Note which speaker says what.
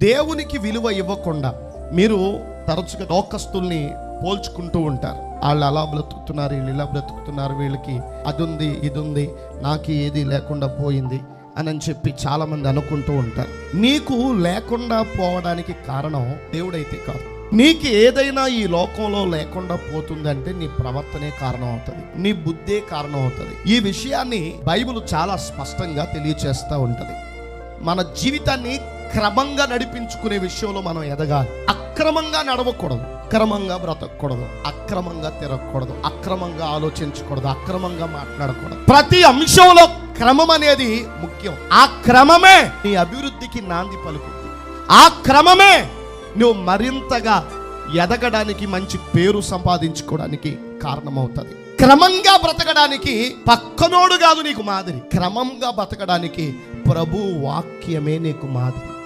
Speaker 1: దేవునికి విలువ ఇవ్వకుండా మీరు తరచుగా లోకస్తుల్ని పోల్చుకుంటూ ఉంటారు. వాళ్ళు అలా బ్రతుకుతున్నారు వీళ్ళు ఇలా బ్రతుకుతున్నారు వీళ్ళకి అది ఉంది ఇది ఉంది నాకు ఏది లేకుండా పోయింది అని అని చెప్పి చాలామంది అనుకుంటూ ఉంటారు. నీకు లేకుండా పోవడానికి కారణం దేవుడైతే కాదు. నీకు ఏదైనా ఈ లోకంలో లేకుండా పోతుందంటే నీ ప్రవర్తనే కారణం అవుతుంది నీ బుద్ధే కారణం అవుతుంది. ఈ విషయాన్ని బైబిల్ చాలా స్పష్టంగా తెలియచేస్తూ ఉంటుంది. మన జీవితాన్ని క్రమంగా నడిపించుకునే విషయంలో మనం ఎదగాలి. అక్రమంగా నడవకూడదు. అక్రమంగా బ్రతకూడదు అక్రమంగా తిరగకూడదు. అక్రమంగా ఆలోచించకూడదు. అక్రమంగా మాట్లాడకూడదు. ప్రతి అంశంలో క్రమం అనేది ముఖ్యం. ఆ క్రమమే నీ అభివృద్ధికి నాంది పలుకు. ఆ క్రమమే నువ్వు మరింతగా ఎదగడానికి మంచి పేరు సంపాదించుకోవడానికి కారణమవుతుంది. క్రమంగా బ్రతకడానికి పక్కనోడు కాదు నీకు మాదిరి. క్రమంగా బ్రతకడానికి ప్రభు వాక్యమే నీకు మాదిరి